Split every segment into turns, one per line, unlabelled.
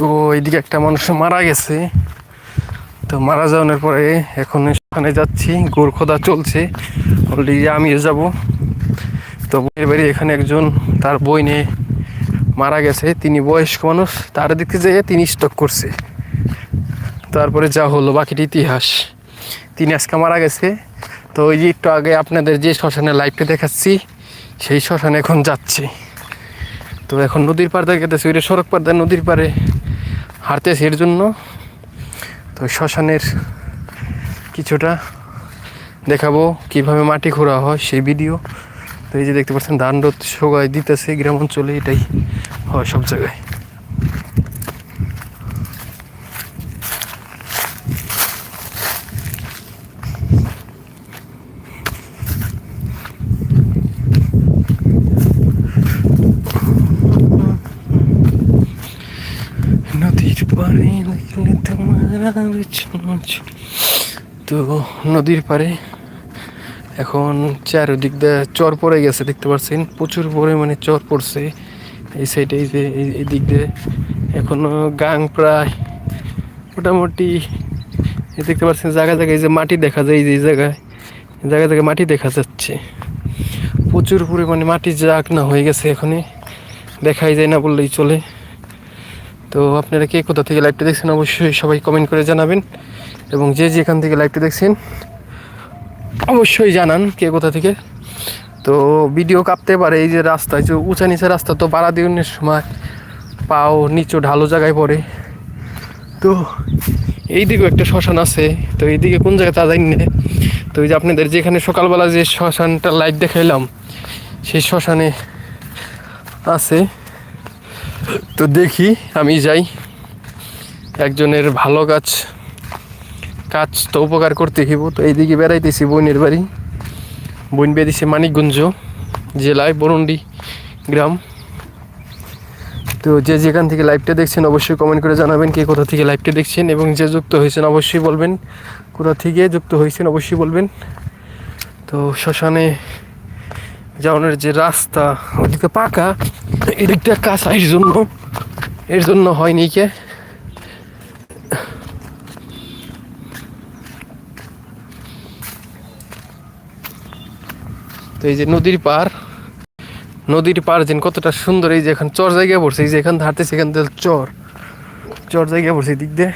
তো এইদিকে একটা মানুষ মারা গেছে। তো মারা যাওয়ার পরে এখন সেখানে যাচ্ছি গোর খোদা চলছে। অলরেডি আমিও যাব। তো বইয়ের বাড়ি এখানে একজন, তার বই নিয়ে মারা গেছে। তিনি বয়স্ক মানুষ, তার দিকে যেয়ে তিনি স্টক করছে। তারপরে যা হলো, বাকিটি ইতিহাস। তিনি আজকে মারা গেছে। তো ওই যে একটু আগে আপনাদের যে শ্মশানে লাইভটা দেখাচ্ছি, সেই শ্মশানে এখন যাচ্ছি। তো এখন নদীর পাড় থেকে গেতেছি ওইটা সড়ক পাড় নদীর পাড়ে। হাঁটতেছি এর জন্য। তো শ্মশানের কিছুটা দেখাবো কীভাবে মাটি খোঁড়া হয় সেই ভিডিও। তো এই যে দেখতে পাচ্ছেন ধান রোদ সোগায় দিতেছে গ্রাম অঞ্চলে, এটাই হয় সব জায়গায় নদীর পাড়ে লাগলে তোমার আলোচনা তো নদীর পাড়ে এখন চারিদিক দিয়ে চর পড়ে গেছে, দেখতে পাচ্ছেন প্রচুর পরিমাণে চর পড়ছে এই সাইডে এই যে, এই- দিক দিয়ে। এখনও গাং প্রায় মোটামুটি দেখতে পাচ্ছেন জায়গা জায়গায় এই যে মাটি দেখা যায়, এই যে জায়গায় জায়গা জায়গায় মাটি দেখা যাচ্ছে। প্রচুর পরিমাণে মাটি জাগ না হয়ে গেছে এখানে দেখাই যায় না বললেই চলে। তো আপনারা কে কোথা থেকে লাইভটা দেখছেন অবশ্যই সবাই কমেন্ট করে জানাবেন এবং যে যেখান থেকে লাইভটা দেখছেন অবশ্যই জানান কে কোথা থেকে। তো ভিডিও কাঁপতে পারে এই যে রাস্তা যে উঁচা নিচে রাস্তা তো পাড়া দিনের সময় পাও নিচু ঢালো জায়গায় পড়ে। তো এইদিকেও একটা শ্মশান আছে, তো এইদিকে কোন জায়গায় তা জানি তো এই যে আপনাদের যেখানে সকালবেলা যে শ্মশানটা লাইট দেখাইলাম, সেই শ্মশানে আছে। তো দেখি, আমি যাই। একজনের ভালো কাজ কাজ তো উপকার করতে হইব। তো এইদিকে বেড়াইতেছি বোনের বাড়ি। বোন বেরিয়েছে মানিকগঞ্জ জেলায় বরুন্ডি গ্রাম। তো যে যেখান থেকে লাইভটা দেখছেন, অবশ্যই কমেন্ট করে জানাবেন কে কোথা থেকে লাইভটা দেখছেন এবং যে যুক্ত হয়েছেন, অবশ্যই বলবেন। কোথা থেকে যুক্ত হয়েছেন, অবশ্যই বলবেন। তো শ্মশানে যাওয়ানোর যে রাস্তা, ওদিকে পাকা। এদিকটা এর জন্য। এর জন্য হয়নি কে। তো এই যে নদীর পার নদীর পার যেন কতটা সুন্দর, এই যে এখন চর জায়গায় পড়ছে, এই যে এখান হাঁটতে সেখান থেকে চর চর জায়গায় পড়ছে দিক দিয়ে।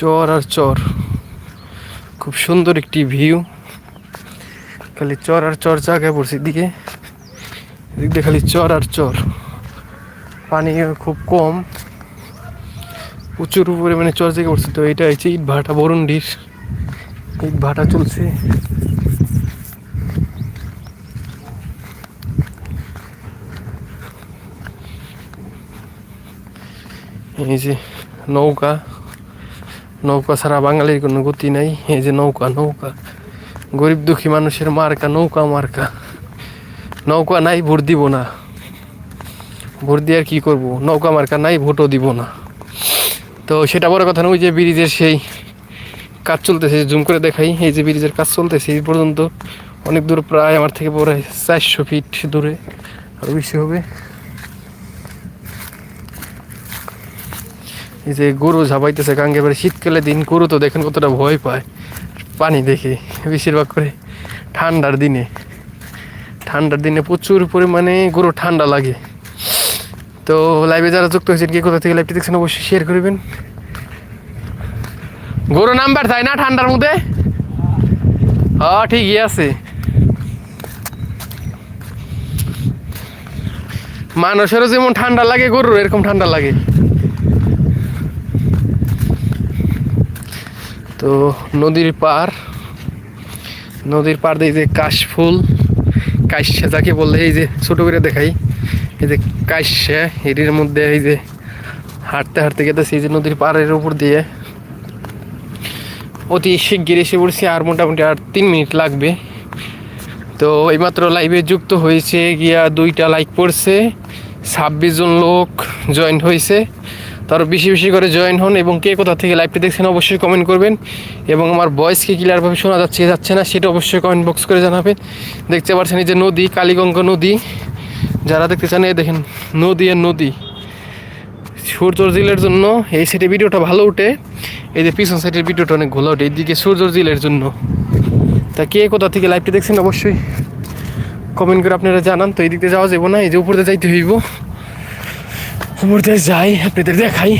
চর আর চর, খুব সুন্দর একটি ভিউ খালি চর আর চর জায়গায় পড়ছে দিকে এদিক দিয়ে খালি চর আর চর। পানি খুব কম। প্রচুর পরিমাণে চর জায়গায় পড়ছে, তো এটা হচ্ছে ইট ভাটা বরুন্ডির ইট ভাটা চলছে। এই যে নৌকা নৌকা ছাড়া বাঙালির কোনো গতি নাই। এই যে নৌকা নৌকা। গরিব দুঃখী মানুষের মার্কা, নৌকা মার্কা। নৌকা নাই, ভোট দিব না। ভোট দিয়ে আর কী করব? নৌকা মার্কা নাই, ভোটও দিব না। তো সেটা বড় কথা নয় যে ব্রিজের সেই কাজ চলতেছে জুম করে দেখাই, এই যে ব্রিজের কাজ চলতেছে, এই পর্যন্ত অনেক দূর, প্রায় আমার থেকে পরে চারশো ফিট দূরে। আরও বেশি হবে। এই যে গরু ঝাপাইতেছে গাঙ্গে, এবারে শীতকালে দিন, গরু তো দেখেন কতটা ভয় পায়, পানি দেখে, বেশিরভাগ করে ঠান্ডার দিনে। ঠান্ডার দিনে প্রচুর পরিমাণে গরু ঠান্ডা লাগে। তো লাইভে যারা যুক্ত হয়েছেন, কি কোথা থেকে লাইভটি দেখছেন অবশ্যই শেয়ার করবেন। গরু নাম্বার তাই না ঠান্ডার মধ্যে? হ্যাঁ ঠিকই আছে। মানুষেরও যেমন ঠান্ডা লাগে গরুর এরকম ঠান্ডা লাগে। তো নদীর পার নদীর পার দিয়ে যে কাশফুল কাশ্যা যাকে বললে এই যে ছোট করে দেখাই। এই যে কাশ্যা এটির মধ্যে এই যে হাঁটতে হাঁটতে গেতেছি, এই যে নদীর পাড়ের উপর দিয়ে। অতি শিগগির এসে পড়ছি আর মোটামুটি আর তিন মিনিট লাগবে। তো এইমাত্র লাইভে যুক্ত হয়েছে গিয়া দুইটা লাইক পড়ছে, ছাব্বিশ জন লোক জয়েন হয়েছে। তার বেশি বেশি করে জয়েন হন এবং কে কোথা থেকে লাইভটি দেখছেন অবশ্যই কমেন্ট করবেন। এবং আমার ভয়েসকে ক্লিয়ারভাবে শোনা যাচ্ছে যাচ্ছে না সেটা অবশ্যই কমেন্ট বক্স করে জানাবেন দেখতে পাচ্ছেন এই যে নদী, কালীগঙ্গা নদী। যারা দেখতে চান, এই দেখেন, নদী আর নদী। সূর্য জিলের জন্য এই সাইডে ভিডিওটা ভালো উঠে। এই যে পিছন সাইডের ভিডিওটা অনেক ভালো ওঠে এইদিকে সূর্য জিলের জন্য। তা কে কোথা থেকে লাইভটা দেখছেন অবশ্যই কমেন্ট করে আপনারা জানান। তো এইদিকে যাওয়া যাব না, এই যে উপরে যাইতে হইব। উপরে যাই, আপনাদের দেখাই।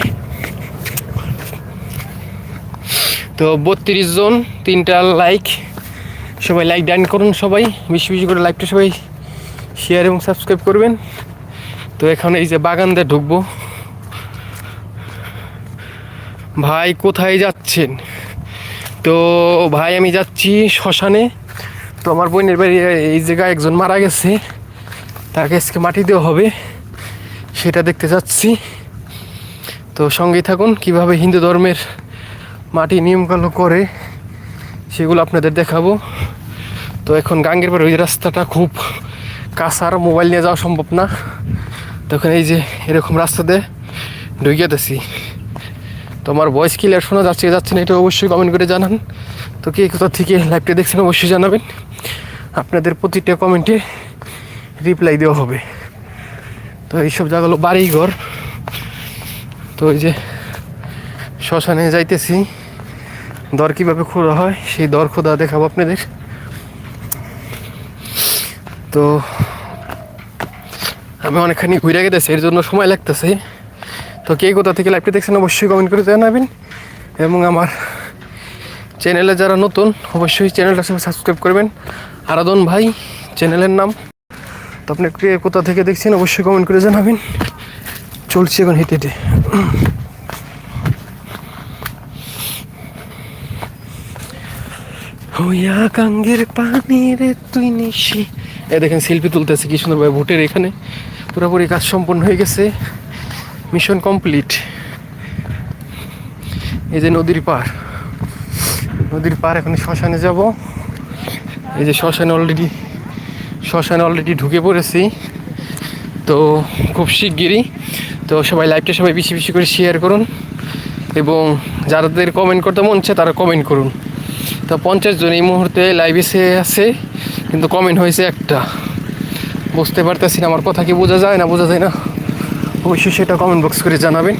তো বত্রিশ জন, তিনটা লাইক সবাই লাইক ডান করুন সবাই। বেশি বেশি করে লাইকটা সবাই শেয়ার এবং সাবস্ক্রাইব করবেন। তো এখন এই যে বাগান দিয়ে ঢুকবো। ভাই, কোথায় যাচ্ছেন? তো ভাই, আমি যাচ্ছি শ্মশানে। তো আমার বোনের বাড়ি, এই জায়গায় একজন মারা গেছে। তাকে আজকে মাটি দেওয়া হবে। সেটা দেখতে যাচ্ছি। তো সঙ্গেই থাকুন, কীভাবে হিন্দু ধর্মের মাটি নিয়মকানুন করে, সেগুলো আপনাদের দেখাবো। তো এখন গাঙ্গের পরে ওই রাস্তাটা খুব কাঁচার মোবাইল নিয়ে যাওয়া সম্ভব না। তখন এই যে এরকম রাস্তা দিয়ে ঢুকে যেতেছি তো আমার ভয়েস ক্লিয়ার শোনা যাচ্ছে যাচ্ছে না, এটা অবশ্যই কমেন্ট করে জানান। তো কে কোথা থেকে লাইভটা দেখছেন অবশ্যই জানাবেন। আপনাদের প্রতিটা কমেন্টে রিপ্লাই দেওয়া হবে। তো এইসব জায়গা হলো বাড়িঘর। তো এই যে শ্মশানে যাইতেছি। দর কীভাবে খোঁড়া হয়, সেই দর খোদা দেখাবো আপনাদের। তো আমি অনেকখানি ঘুরে গেতেছি, এর জন্য সময় লাগতেছে। তো কে কোথা থেকে লাইভটা দেখছেন অবশ্যই কমেন্ট করে জানাবেন। এবং আমার চ্যানেলে যারা নতুন, অবশ্যই চ্যানেলটা সাবস্ক্রাইব করবেন। আরাধন ভাই চ্যানেলের নাম। তো আপনি কে কোথা থেকে দেখছেন অবশ্যই কমেন্ট করে জানাবেন। চলছি এখন হেঁটে হেঁটে। তুই নিশি। দেখেন শিল্পী তুলতেছে কি সুন্দরভাবে ভোটের এখানে। পুরোপুরি কাজ সম্পন্ন হয়ে গেছে। মিশন কমপ্লিট এই যে নদীর পার। নদীর পার এখন শ্মশানে যাব। এই যে শ্মশানে অলরেডি শ্মশানে অলরেডি ঢুকে পড়েছি। তো খুব শিগগিরই। তো সবাই লাইভটা সবাই বেশি বেশি করে শেয়ার করুন এবং যাদের কমেন্ট করতে মন চায় তারা কমেন্ট করুন। তো পঞ্চাশ জন এই মুহূর্তে লাইভ এসে আছে, কিন্তু কমেন্ট হয়েছে একটা। বুঝতে পারতেছি না, আমার কথা কি বোঝা যায় না, বোঝা যায় না। অবশ্যই সেটা কমেন্ট বক্স করে জানাবেন।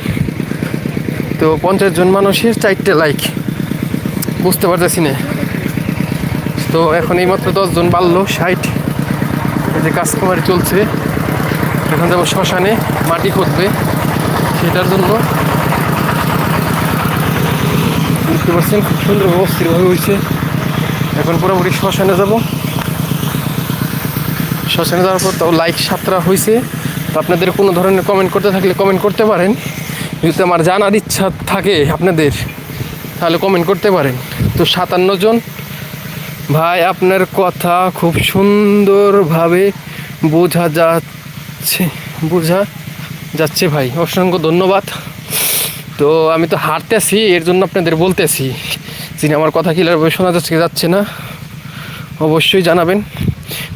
তো পঞ্চাশ জন মানুষের চারটে লাইক বুঝতে পারতেছি না। তো এখন এই মাত্র দশজন বাড়লো, ষাট। যে কাজকুমারি চলছে, এখন যাব শ্মশানে মাটি খুঁজবে, সেটার জন্য বুঝতে পারছেন খুব সুন্দর অস্থিরভাবে হয়েছে। এখন পুরোপুরি শ্মশানে যাব। শ্মশানে যাওয়ার পর তাও লাইক সাতটা হয়েছে। আপনাদের কোনো ধরনের কমেন্ট করতে থাকলে কমেন্ট করতে পারেন। যদি আমার জানার ইচ্ছা থাকে আপনাদের, তাহলে কমেন্ট করতে পারেন। তো সাতান্ন জন ভাই, আপনার কথা খুব সুন্দরভাবে বোঝা যাচ্ছে বোঝা যাচ্ছে ভাই। অসংখ্য ধন্যবাদ। তো আমি তো হাঁটতেছি এর জন্য আপনাদের বলতেছি, যিনি আমার কথা ক্লিয়ারভাবে শোনা যাচ্ছে যাচ্ছে না, অবশ্যই জানাবেন।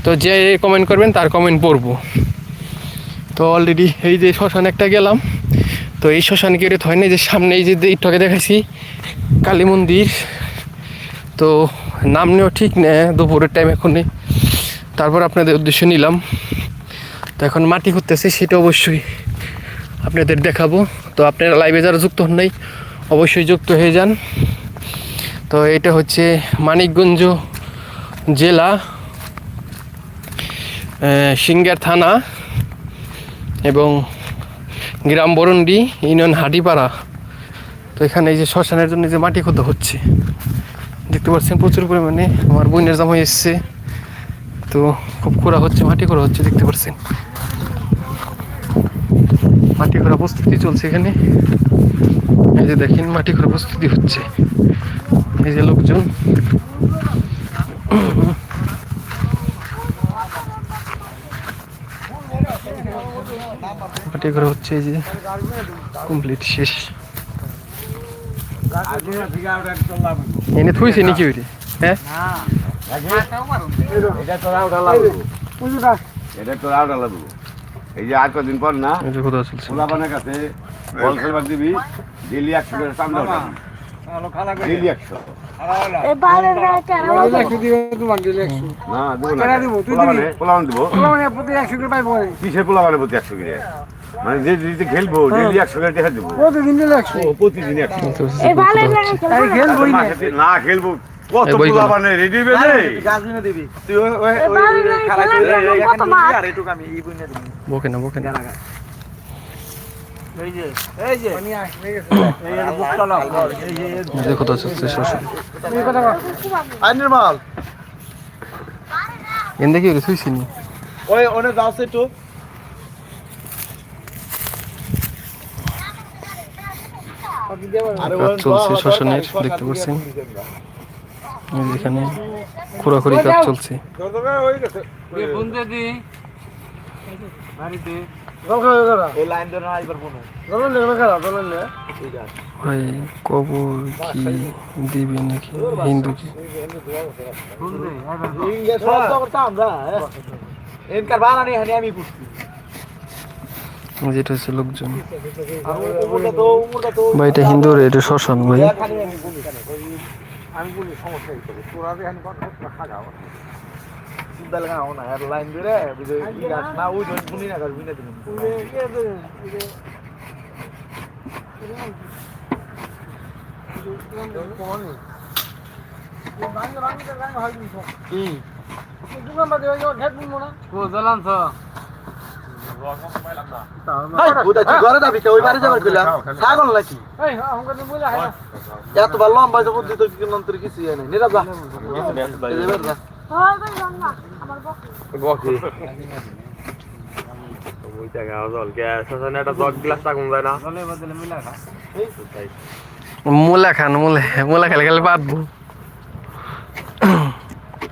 তো যে কমেন্ট করবেন, তার কমেন্ট পড়ব। তো অলরেডি এই যে শ্মশান একটা গেলাম, তো এই শ্মশান গেলে হয় না যে সামনে এই যে এইটাকে দেখাইছি, কালী মন্দির। তো নাম নেওয়া ঠিক না দুপুরের টাইম এখনই। তারপর আপনাদের উদ্দেশ্য নিলাম। তো এখন মাটি করতেছে সেটা অবশ্যই আপনাদের দেখাবো। তো আপনারা লাইভে যারা যুক্ত হন নাই, অবশ্যই যুক্ত হয়ে যান। তো এটা হচ্ছে মানিকগঞ্জ জেলা সিঙ্গার থানা এবং গ্রাম বরুন্ডি, ইউনিয়ন হাটিপাড়া। তো এখানে এই যে শ্মশানের জন্য যে মাটি খোঁদা হচ্ছে। দেখতে পাচ্ছেন প্রচুর পরিমাণে আমার বোনের জামাই এসছে। তো খুব খোঁড়া হচ্ছে, মাটি করা হচ্ছে, দেখতে পাচ্ছেন। মাটি করা প্রস্তুতি চলছে এখানে। এই যে দেখেন, মাটি করা প্রস্তুতি হচ্ছে। এই যে লোকজন। মাটি করা হচ্ছে, এই যে কমপ্লিট শেষ। এনে থুইছে নাকি ওইটি? হ্যাঁ
এটা তোরা ওটা লাগবে এটা তোরা ওটা লাগবে এই যে আর কদিন পর না কাছে বল খেলবার দিবি একশো করে একশো। কিসের প্রতি একশো করে? মানে যে দিতে খেলব ডেলি একশো করে দেখা দেবো।
প্রতিদিন একশো
প্রতিদিন একশো
খেলবই না।
খেলব কত। মানে রেডি
দিবি। তুই ওই ওই
খেলা
আর এটুকু আমি ই বুনে দিবি।
বকে না বকে না। দেখো তো
ওই ওনে একটু
কাজ চলছে শ্মশানের দেখতে পাচ্ছেন? এখানে খোরাখুরি কাজ চলছে। ভাই কবর কি দেবী নাকি? হিন্দু কি?
আমরা এনকার বানানি হানি আমি
যেটা হচ্ছে লোকজন। ভাই এটা হিন্দুর এটা শ্মশান ভাই।
আমি বলি সমস্যা হইছে তোরা যে হানি কথা খাগাও চিন্তা লাগা না আর লাইন ধরে বুঝে গাছ না ওই জন শুনি না গাছ বুনে দিন কি
এই
ছাগল নাকি?
হয় না।
এত ভালো লম্বা যে বুদ্ধি তো কি নন্তর কিছু নাই। নিরাব যা এই যে বের যা।
হয় ভাই রং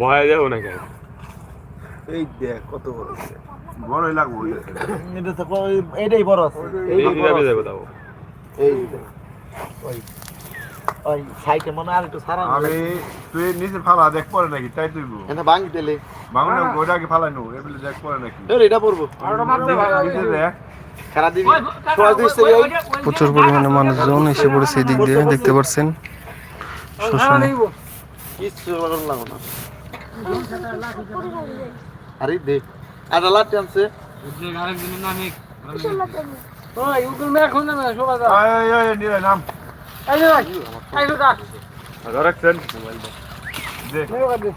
হ্যাঁ
বড় হইছে করছে এই দেখ কত বড় হইছে
বড়ই লাগবো
এটা তো কই- বড় আছে এই এই ওই ওই সাইডে মনে হয় আর একটু সারা
আমি তুই নিচে ফালা দেখ পরে নাকি তাই তুই
এনে ভাঙি দিলে
দেখ পরে নাকি
এর এটা পড়ব
প্রচুর পরিমাণে মানুষজন এসে পড়েছে এই দিক দিয়ে দেখতে পাচ্ছেন শ্মশানে
আরে দে আর লাট আনছে।
ওই, মেয়ে না।
আয় আয় নিয়ে নাম। দে।
দে।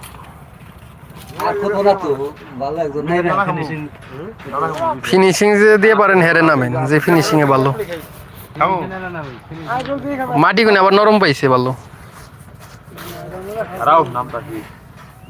ফিনিশিং যে দিয়ে পারেন হেরে নামেন যে ফিনিশিং এ ভালো। মাটি কোনে আবার নরম পাইছে ভালো।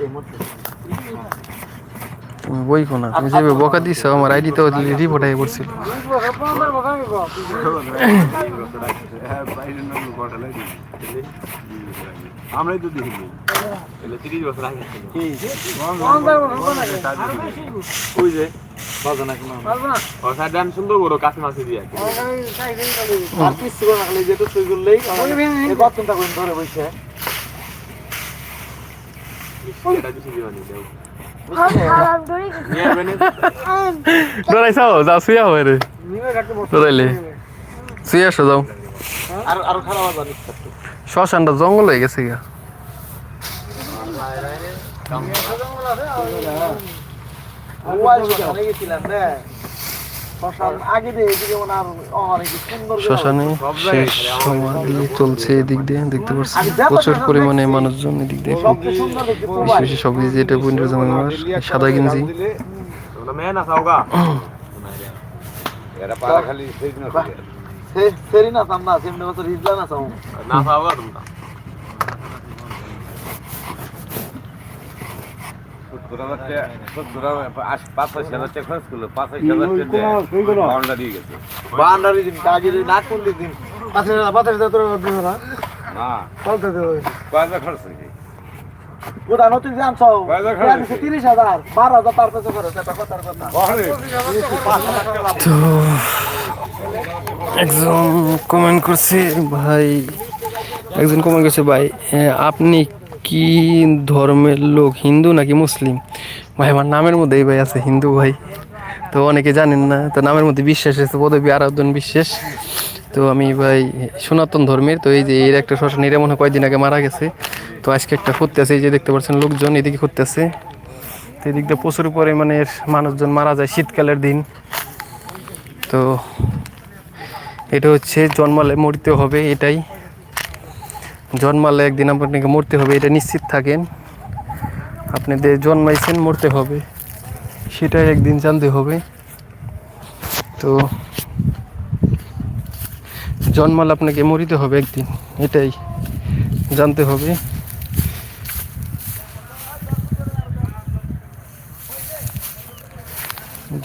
এই মধ্যে
তুমি বই কোনা বকা দিছো, আমার আইডি তো রিপোর্ট আগে পড়ছিল
আমার কথা কি কও?
আমরাই তো দেখি
না? আমার খালি সাইড দিয়ে
আর
ডরাইছাও যাও শুয়া হবে রে। ডরাইলে শুয়ে আসো যাও
আর আর খারাপ আবার নিচ্ছে
শ্মশানটা জঙ্গল হয়ে গেছে গা
গেছিলাম রে শ্মশান মনে
শেষ সমাধি চলছে এদিক দিয়ে দেখতে পাচ্ছি প্রচুর পরিমাণে মানুষজন এদিক দিয়ে। খুব
সবচেয়ে সুন্দর দেখতে
বেশি বেশি সব যেটা পনেরো জনের সাদা গেঞ্জি।
না
তো একজন কমেন্ট করছে ভাই। একজন কমেন্ট করছে ভাই আপনি কি ধর্মের লোক? হিন্দু নাকি মুসলিম? ভাই, আমার নামের মধ্যেই ভাই আছে হিন্দু ভাই। তো অনেকে জানেন না, তো নামের মধ্যে বিশ্বাস আছে, পদবী আরাধন বিশ্বাস। তো আমি ভাই, সনাতন ধর্মের, তো এই যে এর একটা শ্মশান এরা মনে হয় কয়েকদিন আগে মারা গেছে। তো আজকে একটা করতে আছে, এই যে দেখতে পাচ্ছেন লোকজন এদিকে করতে আছে। তো এদিক দিয়ে প্রচুর পরিমাণের মানুষজন মারা যায় শীতকালের দিন। তো এটা হচ্ছে জন্মালে মরতে হবে, এটাই। জন্মালে একদিন আপনাকে মরতে হবে, এটা নিশ্চিত থাকেন। আপনি যে জন্মাইছেন, মরতে হবে, সেটাই একদিন জানতে হবে। তো জন্মালে আপনাকে মরিতে হবে একদিন, এটাই জানতে হবে।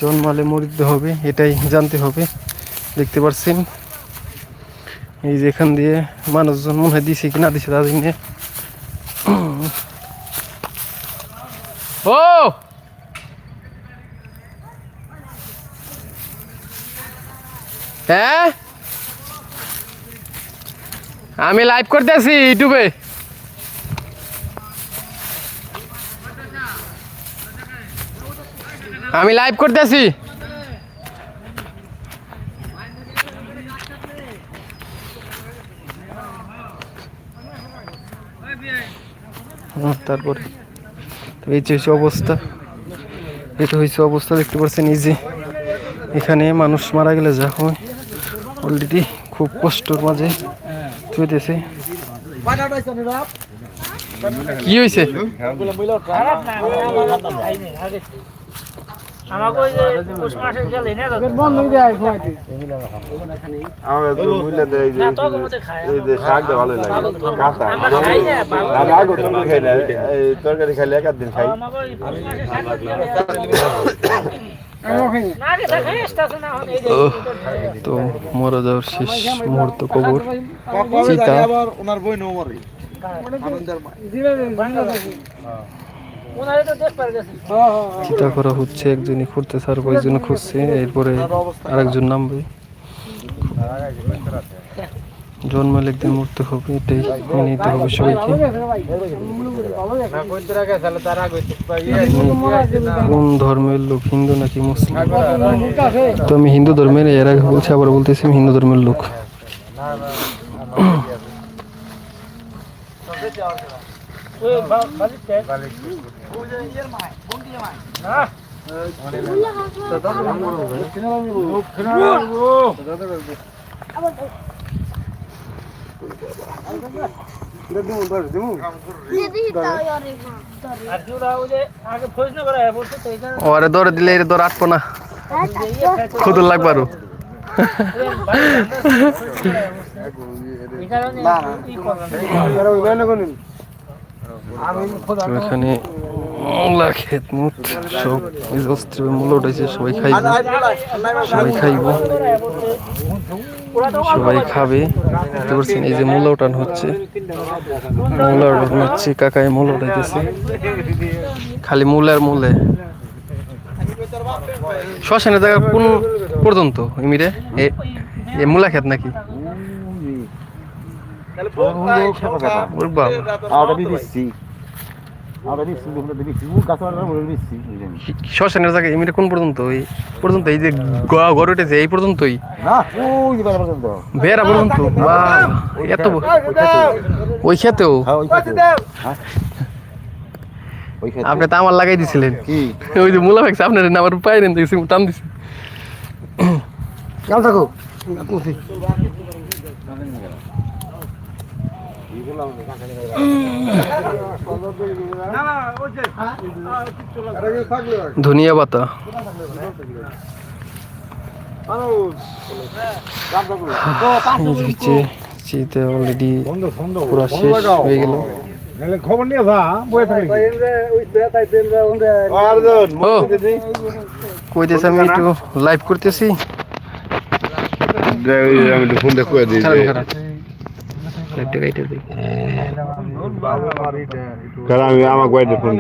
জন্মালে মরিতে হবে, এটাই জানতে হবে। দেখতে পাচ্ছেন এই যে এখান দিয়ে মানুষজন মনে দিছে কি না দিছে তাদের নিয়ে ও! হ্যাঁ? আমি লাইভ করতেছি ইউটিউবে। আমি লাইভ করতেছি তারপরে তো এই যে হয়েছে অবস্থা। এটা হয়েছে অবস্থা, দেখতে পাচ্ছেন এই যে এখানে মানুষ মারা গেলে যা হয়। অলরেডি খুব কষ্টর মাঝে চলতেছে কি হয়েছে
তরকারি খাইলে এক আধ দিন খাই।
তো মরে যাওয়ার শেষ মুহূর্ত কবর। চিতা
আবার ওনার বই
চিতা করা হচ্ছে, একজনই খুঁজতেছে আর কয়েকজন খুঁজছে এরপরে আরেকজন নামবে। জন্মালে একদিন মরতে হবে, এটাই মেনে নিতে হবে সবাইকে। কোন ধর্মের লোক, হিন্দু নাকি মুসলিম? তো আমি হিন্দু ধর্মের, এর আগে বলছি, আবার বলতেছি আমি হিন্দু ধর্মের লোক।
ওই বা- বালিতে না আর জোড়া ওই যে আগে ফোজ না করা বলছে তো
ওরে দৌড়ে দিলে এর দৌড় আটবো না। খুদুর লাগবে আরও। এখানে মূলা খেত মুট সব অস্ত্র মূল উঠেছে সবাই খাইবে। সবাই খাইব। সবাই খাবে। দেখতে পাচ্ছেন এই যে মূলা উঠানো হচ্ছে। মূলা উঠানো হচ্ছে কাকায় মূলা উঠাইতেছে। খালি মূলার মূলে। শ্মশানের জায়গা কোন পর্যন্ত ইমিরে? এ এ মূলা খেত নাকি? বাবা। শ্মশানের জায়গা এমনি কোন পর্যন্ত? এই পর্যন্ত এই যে গ- ঘর উঠেছে এই পর্যন্তই?
না ওই দিবার পর্যন্ত।
বেড়া পর্যন্ত? বা এত ওই খেতেও
হ্যাঁ ওই হ্যাঁ। ওই
আপনি তো আমার লাগাই দিছিলেন।
কি?
ওই যে মূলা ভাগছে আপনার আমার পাই নেন টান দিছি।
কাল থাকো
না না ওই যে এটা কি থাকল
ধনিয়া পাতা। শীতে অলরেডি পুরা শেষ হয়ে গেল।
খবর নিয়ে বয়ে থাকি।
আমি একটু লাইভ করতেছি।
আমি একটু ফোন দেখো দিই
লাইভটা কাইটে দিই।
কারণ আমি আমার কয়েকটা ফোন